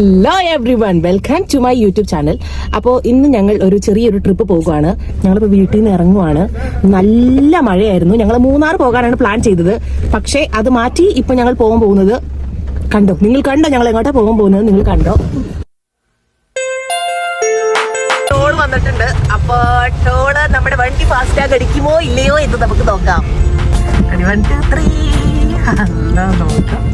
Everyone welcome to my YouTube channel അപ്പോൾ ഇന്ന് ഞങ്ങൾ ഒരു ചെറിയൊരു ട്രിപ്പ് പോകുവാണ്. ഞങ്ങളിപ്പോൾ വീട്ടിൽ നിന്ന് ഇറങ്ങുവാണ്. നല്ല മഴയായിരുന്നു. ഞങ്ങൾ മൂന്നാർ പോകാനാണ് പ്ലാൻ ചെയ്തത്. പക്ഷേ അത് മാറ്റി ഇപ്പോൾ ഞങ്ങൾ പോകാൻ പോകുന്നത് കണ്ടോ? നിങ്ങൾ കണ്ടോ ഞങ്ങൾ എങ്ങോട്ടാ പോകാൻ പോകുന്നത്? നിങ്ങൾ കണ്ടോ? ടോൾ വന്നിട്ടുണ്ട്. അപ്പോൾ ടോൾ നമ്മുടെ വണ്ടി ഫാസ്റ്റാഗ് അടിക്കുമോ ഇല്ലയോ എന്ന് നമുക്ക് നോക്കാം. വൺ ടു ത്രീ നോക്കാം.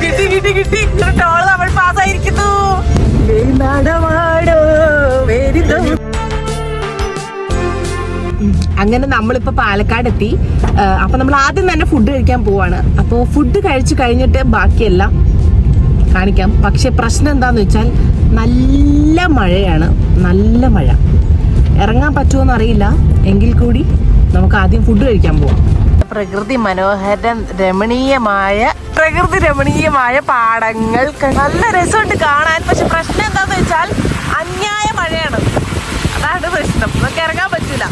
കിട്ടി കിട്ടി കിട്ടി. ടോൾ നമ്മൾ അങ്ങനെ നമ്മളിപ്പോ പാലക്കാട് എത്തി അപ്പൊ നമ്മൾ ആദ്യം തന്നെ ഫുഡ് കഴിക്കാൻ പോവാണ്. അപ്പോൾ ഫുഡ് കഴിച്ചു കഴിഞ്ഞിട്ട് ബാക്കിയെല്ലാം കാണിക്കാം. പക്ഷെ പ്രശ്നം എന്താന്ന് വെച്ചാൽ നല്ല മഴയാണ്. നല്ല മഴ. ഇറങ്ങാൻ പറ്റുമോന്ന് അറിയില്ല എങ്കിൽ കൂടി നമുക്ക് ആദ്യം ഫുഡ് കഴിക്കാൻ പോവാം. പ്രകൃതി മനോഹര രമണീയമായ പ്രകൃതി രമണീയമായ പാടങ്ങൾ. നല്ല രസമുണ്ട് കാണാൻ. പക്ഷെ പ്രശ്നം എന്താന്ന് വെച്ചാൽ അന്യായ മഴയാണ്. അതാണ് പ്രശ്നം. നമുക്ക് ഇറങ്ങാൻ പറ്റൂല.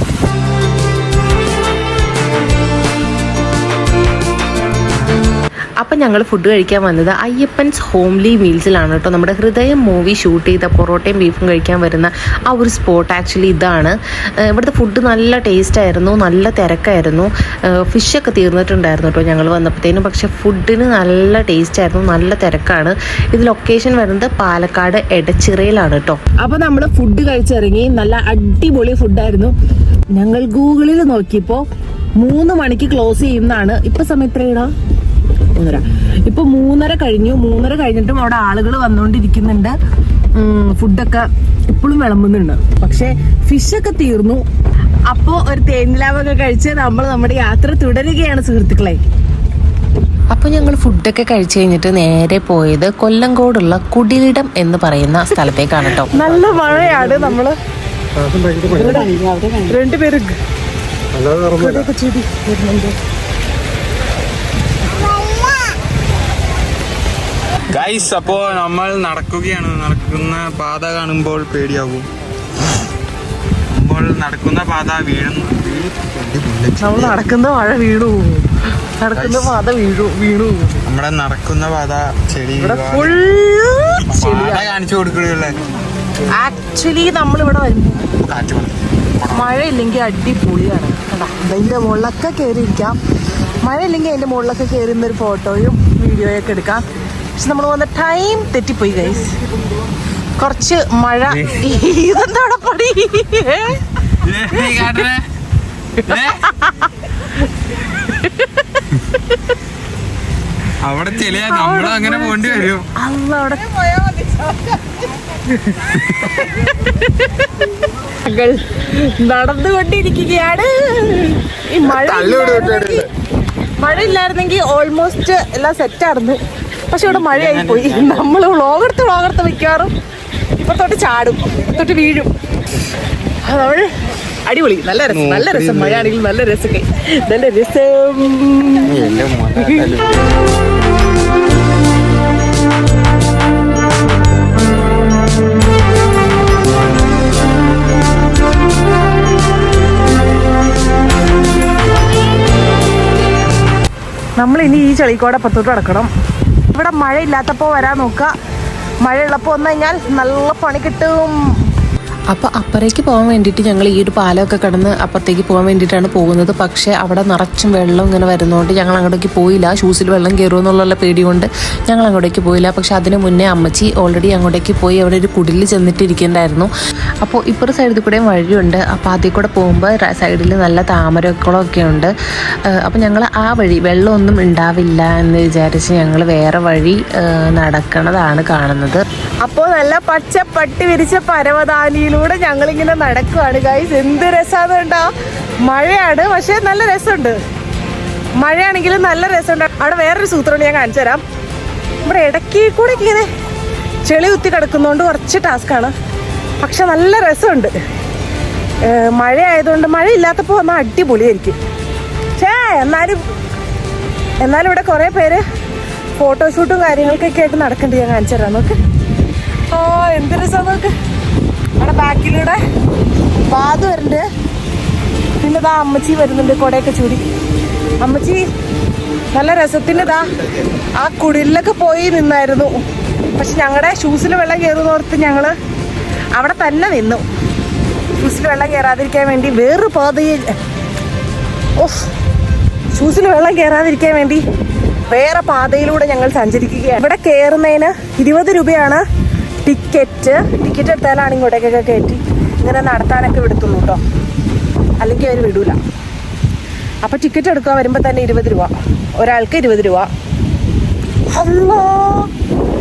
അപ്പം ഞങ്ങൾ ഫുഡ് കഴിക്കാൻ വന്നത് അയ്യപ്പൻസ് ഹോംലി മീൽസിലാണ് കേട്ടോ. നമ്മുടെ ഹൃദയം മൂവി ഷൂട്ട് ചെയ്ത പൊറോട്ടയും ബീഫും കഴിക്കാൻ വരുന്ന ആ ഒരു സ്പോട്ട് ആക്ച്വലി ഇതാണ്. ഇവിടുത്തെ ഫുഡ് നല്ല ടേസ്റ്റ് ആയിരുന്നു നല്ല തിരക്കായിരുന്നു. ഫിഷൊക്കെ തീർന്നിട്ടുണ്ടായിരുന്നു കേട്ടോ ഞങ്ങൾ വന്നപ്പോഴത്തേനും. പക്ഷേ ഫുഡിന് നല്ല ടേസ്റ്റ് ആയിരുന്നു നല്ല തിരക്കാണ്. ഇത് ലൊക്കേഷൻ വരുന്നത് പാലക്കാട് എടച്ചിറയിലാണ് കേട്ടോ. അപ്പോൾ നമ്മൾ ഫുഡ് കഴിച്ചിറങ്ങി നല്ല അടിപൊളി ഫുഡായിരുന്നു ഞങ്ങൾ ഗൂഗിളിൽ നോക്കിയപ്പോൾ മൂന്ന് മണിക്ക് ക്ലോസ് ചെയ്യുന്നതാണ്. ഇപ്പം സമയം എത്രയാടാ മൂന്നര ഇപ്പൊ മൂന്നര കഴിഞ്ഞു. മൂന്നര കഴിഞ്ഞിട്ടും അവിടെ ആളുകൾ വന്നുകൊണ്ടിരിക്കുന്നുണ്ട് ഫുഡൊക്കെ ഇപ്പോഴും വിളമ്പുന്നുണ്ട്. പക്ഷെ ഫിഷൊക്കെ തീർന്നു. അപ്പോ ഒരു തേനിലാവൊക്കെ കഴിച്ച് നമ്മൾ നമ്മുടെ യാത്ര തുടരുകയാണ് സുഹൃത്തുക്കളെ. അപ്പോൾ ഞങ്ങൾ ഫുഡൊക്കെ കഴിച്ചു കഴിഞ്ഞിട്ട് നേരെ പോയത് കൊല്ലങ്കോടുള്ള കുടിലിടം എന്ന് പറയുന്ന സ്ഥലത്തേക്കാണ് കേട്ടോ നല്ല മഴയാണ് നമ്മൾ. രണ്ടുപേരും ഗൈസ് അപ്പോ നമ്മൾ നടക്കുകയാണ്. നടക്കുന്ന പാത കാണുമ്പോൾ പേടിയാകും നമ്മൾ നടക്കുന്ന പാത വീഴുന്നു നമ്മൾ നടക്കുന്ന മഴ വീണു. നടക്കുന്ന പാത വീണു വീണു. നമ്മുടെ നടക്കുന്ന പാത ചെടി കാണിച്ചു കൊടുക്കണല്ലേ ആക്ച്വലി നമ്മൾ ഇവിടെ വരുമ്പോൾ. മഴ ഇല്ലെങ്കിൽ അടിപൊളിയാണ്. അതിന്റെ മുകളിലൊക്കെ കയറിയിരിക്കാം മഴ ഇല്ലെങ്കിൽ അതിന്റെ മുകളിലൊക്കെ ഒരു ഫോട്ടോയും വീഡിയോയൊക്കെ എടുക്കാം. പക്ഷെ നമ്മൾ വന്ന ടൈം തെറ്റിപ്പോയി ഗൈസ് കുറച്ച് മഴ ഇതെന്താണ് അവിടെ പടി? അവിടെ ചെളിയാ നമ്മളും അങ്ങനെ പോണ്ടി വരും. അല്ല അവിടെ നടന്നുകൊണ്ടിരിക്കുകയാണ്. ഈ മഴ മഴ ഇല്ലായിരുന്നെങ്കിൽ ഓൾമോസ്റ്റ് എല്ലാം സെറ്റായിരുന്നു പക്ഷെ ഇവിടെ മഴയായി പോയി നമ്മൾ വ്ളോഗെടുത്ത് വ്ളോഗെടുത്ത് മിക്കവാറും തൊട്ട് ചാടും തൊട്ട് വീഴും. നമ്മൾ അടിപൊളി. നല്ല രസം നല്ല രസം. മഴയാണെങ്കിലും നല്ല രസമൊക്കെ. നല്ല രസം. നമ്മൾ ഇനി ഈ ചെളിക്കോടെ പത്തോട്ട് നടക്കണം ഇവിടെ മഴയില്ലാത്തപ്പോൾ വരാൻ നോക്കുക. മഴയുള്ളപ്പോൾ വന്നു കഴിഞ്ഞാൽ നല്ല പണി കിട്ടും. അപ്പോൾ അപ്പുറേക്ക് പോകാൻ വേണ്ടിയിട്ട് ഞങ്ങൾ ഈ ഒരു പാലമൊക്കെ കടന്ന് അപ്പുറത്തേക്ക് പോകാൻ വേണ്ടിയിട്ടാണ് പോകുന്നത്. പക്ഷേ അവിടെ നിറച്ചും വെള്ളം ഇങ്ങനെ വരുന്നതുകൊണ്ട് ഞങ്ങൾ അങ്ങോട്ടേക്ക് പോയില്ല. ഷൂസിൽ വെള്ളം കയറുമോ എന്നുള്ള പേടി കൊണ്ട് ഞങ്ങൾ അങ്ങോട്ടേക്ക് പോയില്ല. പക്ഷെ അതിന് മുന്നേ അമ്മച്ചി ഓൾറെഡി അങ്ങോട്ടേക്ക് പോയി അവിടെ ഒരു കുടിലിൽ ചെന്നിട്ടിരിക്കുന്നുണ്ടായിരുന്നു അപ്പോൾ ഇപ്പുറ സൈഡിൽ കൂടെയും വഴിയുണ്ട്. അപ്പോൾ അതിൽ കൂടെ പോകുമ്പോൾ സൈഡിൽ നല്ല താമരക്കുളമൊക്കെ ഉണ്ട്. അപ്പോൾ ഞങ്ങൾ ആ വഴി വെള്ളമൊന്നും ഉണ്ടാവില്ല എന്ന് വിചാരിച്ച് ഞങ്ങൾ വേറെ വഴി നടക്കണതാണ് കാണുന്നത്. അപ്പോൾ നല്ല പച്ച പട്ടി വിരിച്ച പരവതാനിയിലൂടെ ഞങ്ങളിങ്ങനെ നടക്കുവാണ്. ഗൈസ് എന്ത് രസമാണ് കണ്ടാ. മഴയാണ് പക്ഷെ നല്ല രസമുണ്ട്. മഴയാണെങ്കിലും നല്ല രസമുണ്ട്. അവിടെ വേറൊരു സൂത്രമുണ്ട് ഞാൻ കാണിച്ചു തരാം. ഇവിടെ ഇടയ്ക്ക് കൂടെ ഇങ്ങനെ ചെളി കുത്തി കിടക്കുന്നതുകൊണ്ട് കുറച്ച് ടാസ്ക്കാണ് പക്ഷെ നല്ല രസമുണ്ട്. മഴ ആയതുകൊണ്ട് മഴ ഇല്ലാത്തപ്പോൾ വന്നാൽ അടിപൊളിയായിരിക്കും. ഛേ എന്നാലും എന്നാലും ഇവിടെ കുറേ പേര് ഫോട്ടോഷൂട്ടും കാര്യങ്ങൾക്കൊക്കെ ആയിട്ട് നടക്കണ്ട് ഞാൻ കാണിച്ചു തരാം. നോക്ക്. ഓ എന്ത് രസം നോക്ക്. ബാക്കിലൂടെ വാതു വരുന്നുണ്ട് പിന്നെ ഇതാ അമ്മച്ചി വരുന്നുണ്ട് കൊടയൊക്കെ ചൂടി. അമ്മച്ചി നല്ല രസത്തിന് ഇതാ ആ കുടിലൊക്കെ പോയി നിന്നായിരുന്നു. പക്ഷെ ഞങ്ങളുടെ ഷൂസിൽ വെള്ളം കയറുന്ന ഓർത്ത് ഞങ്ങൾ അവിടെ തന്നെ നിന്നു. ഷൂസിൽ വെള്ളം കയറാതിരിക്കാൻ വേണ്ടി വേറൊരു പാതയിൽ ഓ ഷൂസിൽ വെള്ളം കയറാതിരിക്കാൻ വേണ്ടി വേറെ പാതയിലൂടെ ഞങ്ങൾ സഞ്ചരിക്കുകയാണ്. ഇവിടെ കയറുന്നതിന് ഇരുപത് രൂപയാണ് ടിക്കറ്റ് ടിക്കറ്റ് എടുത്താലാണ് ഇങ്ങോട്ടേക്കൊക്കെ കയറ്റി. ഇങ്ങനെ നടത്താനൊക്കെ വിടത്തുള്ളൂ കേട്ടോ അല്ലെങ്കിൽ അവർ വിടൂല. അപ്പൊ ടിക്കറ്റ് എടുക്കാൻ വരുമ്പോൾ തന്നെ ഇരുപത് രൂപ. ഒരാൾക്ക് ഇരുപത് രൂപ. അല്ലോ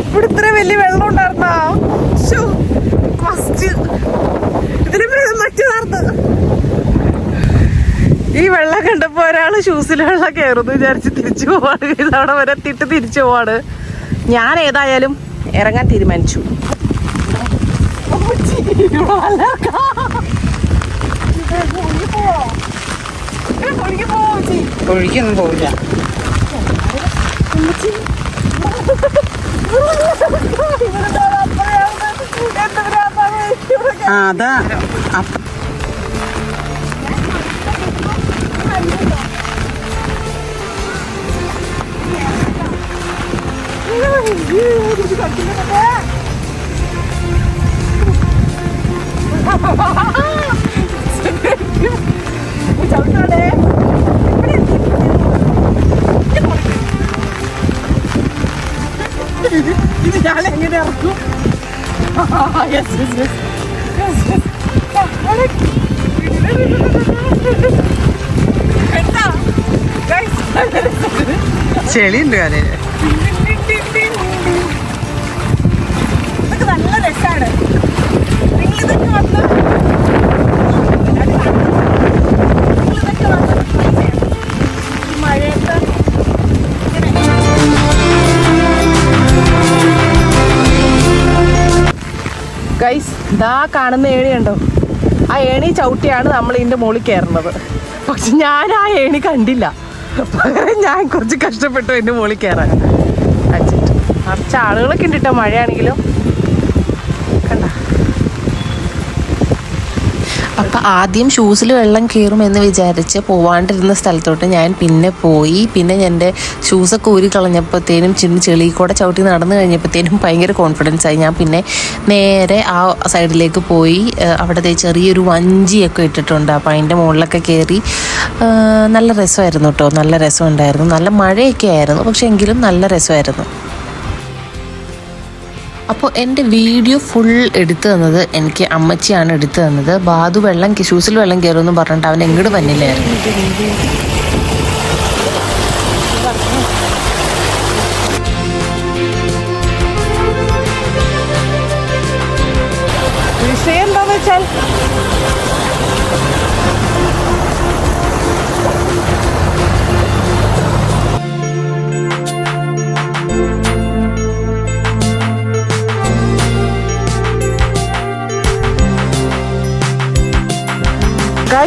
ഇവിടെ ഇത്ര വലിയ വെള്ളം ഉണ്ടായിരുന്നാ? ഫസ്റ്റ് ഈ വെള്ളം കണ്ടപ്പോ ഒരാൾ ഷൂസിൽ വെള്ളം കയറുന്നു വിചാരിച്ച് തിരിച്ചു പോവാണ്. അവിടെ വരെ തിരിച്ചു പോവാണ്. ഞാൻ ഏതായാലും ഇറങ്ങാൻ തീരുമാനിച്ചു. ഒഴുകിയൊന്നും പോവില്ല. അതാ. അപ്പ ഇത് ഞാൻ എങ്ങനെ ഇറക്കും യെസ് യെസ് യെസ് ചെളിയുണ്ട് കാലയിൽ ഇതാ കാണുന്ന ഏണി ഉണ്ടോ ആ ഏണി ചവിട്ടിയാണ് നമ്മൾ ഇതിന്റെ മുകളിൽ കയറുന്നത്. പക്ഷെ ഞാൻ ആ ഏണി കണ്ടില്ല. ഞാൻ കുറച്ച് കഷ്ടപ്പെട്ടു എന്റെ മുകളിൽ കയറാൻ. അച്ഛൻ കുറച്ച് ആളുകളൊക്കെ ഉണ്ട് കേട്ടോ മഴയാണെങ്കിലും കണ്ട അപ്പം ആദ്യം ഷൂസിൽ വെള്ളം കയറും എന്ന് വിചാരിച്ച് പോവാണ്ടിരുന്ന സ്ഥലത്തോട്ട് ഞാൻ പിന്നെ പോയി. പിന്നെ എന്റെ ഷൂസൊക്കെ ഊരി കളഞ്ഞപ്പോഴത്തേനും ചിന്ന ചെളി കൂടെ ചവിട്ടി നടന്നു കഴിഞ്ഞപ്പോഴത്തേനും ഭയങ്കര കോൺഫിഡൻസ് ആയി. ഞാൻ പിന്നെ നേരെ ആ സൈഡിലേക്ക് പോയി. അവിടുത്തെ ചെറിയൊരു വഞ്ചിയൊക്കെ ഇട്ടിട്ടുണ്ട്. അപ്പോൾ അതിന്റെ മുകളിലൊക്കെ കയറി നല്ല രസമായിരുന്നു കേട്ടോ നല്ല രസമുണ്ടായിരുന്നു നല്ല മഴയൊക്കെ ആയിരുന്നു. പക്ഷേ എങ്കിലും നല്ല രസമായിരുന്നു. അപ്പോൾ എന്റെ വീഡിയോ ഫുൾ എടുത്തു തന്നത് എനിക്ക് അമ്മച്ചിയാണ് എടുത്തു തന്നത്. ബാധു വെള്ളം ഷൂസിൽ വെള്ളം കയറുമെന്ന് പറഞ്ഞിട്ട് അവൻ എങ്ങോട്ട് വന്നില്ലായിരുന്നു.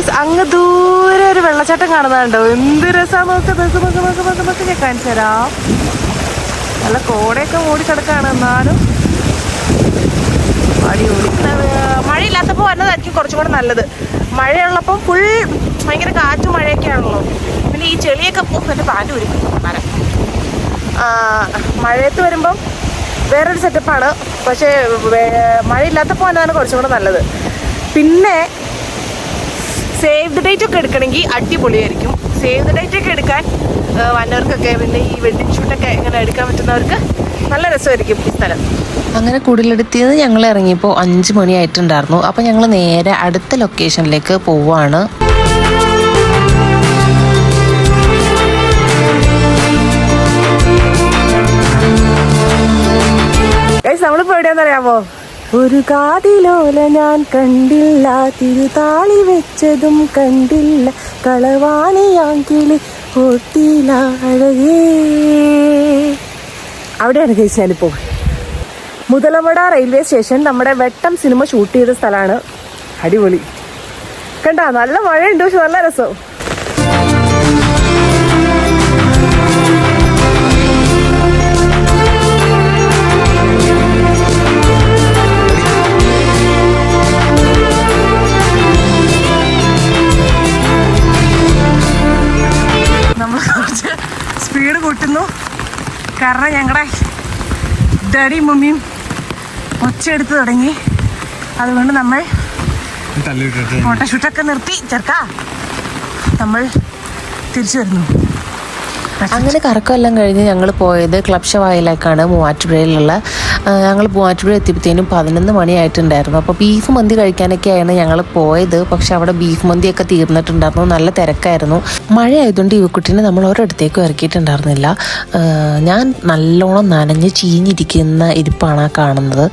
ഗൈസ് അങ്ങ് ദൂരെ ഒരു വെള്ളച്ചാട്ടം കാണുന്നുണ്ടോ എന്ത് രസാ നോക്ക് നോക്ക് നോക്ക് നോക്ക് നോക്ക് നോക്ക് ഞാൻ നല്ല കോടയൊക്കെ മൂടി കിടക്കാണ് എന്നാലും. അടിപൊളി മഴയില്ലാത്തപ്പോൾ വന്നതായിരിക്കും കുറച്ചും കൂടെ നല്ലത്. മഴയുള്ളപ്പോൾ ഫുൾ ഭയങ്കര കാറ്റും മഴയൊക്കെ ആണല്ലോ. പിന്നെ ഈ ചെളിയൊക്കെ പോകും എന്റെ പാന്റ് ആ, മഴയത്ത് വരുമ്പം വേറൊരു സെറ്റപ്പാണ് പക്ഷേ മഴയില്ലാത്തപ്പോൾ വന്നതാണ് കുറച്ചും കൂടെ നല്ലത്. പിന്നെ സേവ് ദ ഡേറ്റ് ഒക്കെ എടുക്കണമെങ്കിൽ അടിപൊളിയായിരിക്കും. സേവ് ദ ഡേറ്റ് ഒക്കെ എടുക്കാൻ വന്നവർക്കൊക്കെ പിന്നെ ഈ വെഡിങ് ഷൂട്ടൊക്കെ ഇങ്ങനെ എടുക്കാൻ പറ്റുന്നവർക്ക് നല്ല രസമായിരിക്കും ഈ സ്ഥലം. അങ്ങനെ കുടിലെടുത്തിയത് ഞങ്ങൾ ഇറങ്ങിയപ്പോൾ അഞ്ച് മണിയായിട്ടുണ്ടായിരുന്നു അപ്പോൾ ഞങ്ങൾ നേരെ അടുത്ത ലൊക്കേഷനിലേക്ക് പോവാണ്. ഗൈസ് നമ്മളിപ്പോ എവിടെയാണെന്നറിയാമോ? ഒരു കാതിലോല ഞാൻ കണ്ടില്ല തിരുതാളി വെച്ചതും കണ്ടില്ല കളവാണിയാങ്കിളി ഒട്ടില അഴകേ. അവിടെയാണ് കഴിച്ചാലിപ്പോൾ മുതലമട റെയിൽവേ സ്റ്റേഷൻ നമ്മുടെ വെട്ടം സിനിമ ഷൂട്ട് ചെയ്ത സ്ഥലമാണ്. അടിപൊളി. കണ്ട നല്ല മഴയുണ്ട് പക്ഷെ നല്ല രസം. കാരണം ഞങ്ങളുടെ ഡാഡിയും മമ്മിയും ഒച്ചയെടുത്ത് തുടങ്ങി. അതുകൊണ്ട് നമ്മൾ ഫോട്ടോഷൂട്ടൊക്കെ നിർത്തി. ചെറുക്ക നമ്മൾ തിരിച്ചു വരുന്നു. അങ്ങനെ കറക്കമെല്ലാം കഴിഞ്ഞ് ഞങ്ങൾ പോയത് ക്ലബ് ഷവായിലേക്കാണ് മൂവാറ്റുപുഴയിലുള്ള ഞങ്ങൾ മൂവാറ്റുപുഴ എത്തിയപ്പോഴത്തേനും പതിനൊന്ന് മണിയായിട്ടുണ്ടായിരുന്നു. അപ്പോൾ ബീഫ് മന്തി കഴിക്കാനൊക്കെയാണ് ഞങ്ങൾ പോയത്. പക്ഷെ അവിടെ ബീഫ് മന്തിയൊക്കെ തീർന്നിട്ടുണ്ടായിരുന്നു. നല്ല തിരക്കായിരുന്നു. മഴ ആയതുകൊണ്ട് ഇവക്കുട്ടീനെ നമ്മൾ ഒരിടത്തേക്കും ഇറക്കിയിട്ടുണ്ടായിരുന്നില്ല. ഞാൻ നല്ലോണം നനഞ്ഞ് ചീഞ്ഞിരിക്കുന്ന ഇരിപ്പാണ് കാണുന്നത്.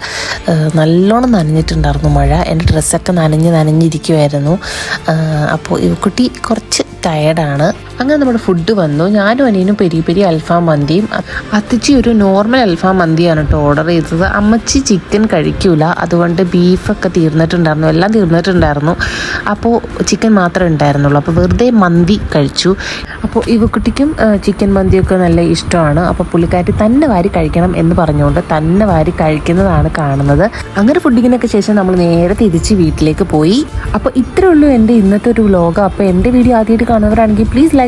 നല്ലോണം നനഞ്ഞിട്ടുണ്ടായിരുന്നു മഴ. എന്റെ ഡ്രസ്സൊക്കെ നനഞ്ഞ് നനഞ്ഞിരിക്കുമായിരുന്നു അപ്പോൾ ഇവക്കുട്ടി കുറച്ച് ടയർഡാണ് അങ്ങനെ നമ്മുടെ ഫുഡ് വന്നു. ഞാനും അനിയനും പെരി പെരി അൽഫാം മന്തിയും. അത്തിച്ചി ഒരു നോർമൽ അൽഫാം മന്തിയാണ് കേട്ടോ ഓർഡർ ചെയ്തത്. അമ്മച്ചി ചിക്കൻ കഴിക്കൂല. അതുകൊണ്ട് ബീഫൊക്കെ തീർന്നിട്ടുണ്ടായിരുന്നു. എല്ലാം തീർന്നിട്ടുണ്ടായിരുന്നു. അപ്പോൾ ചിക്കൻ മാത്രമേ ഉണ്ടായിരുന്നുള്ളൂ. അപ്പോൾ വെറുതെ മന്തി കഴിച്ചു. അപ്പോൾ ഇവക്കുട്ടിക്കും കുട്ടിക്കും ചിക്കൻ മന്തിയൊക്കെ നല്ല ഇഷ്ടമാണ്. അപ്പോൾ പുള്ളിക്കാരി തന്നെ വാരി കഴിക്കണം എന്ന് പറഞ്ഞുകൊണ്ട് തന്നെ വാരി കഴിക്കുന്നതാണ് കാണുന്നത്. അങ്ങനെ ഫുഡിങ്ങിനൊക്കെ ശേഷം നമ്മൾ നേരെ തിരിച്ച് വീട്ടിലേക്ക് പോയി. അപ്പോൾ ഇത്രേ ഉള്ളൂ എന്റെ ഇന്നത്തെ ഒരു വ്ലോഗ് അപ്പോൾ എന്റെ വീഡിയോ ആദ്യമായിട്ട് കാണുന്നവരാണെങ്കിൽ please like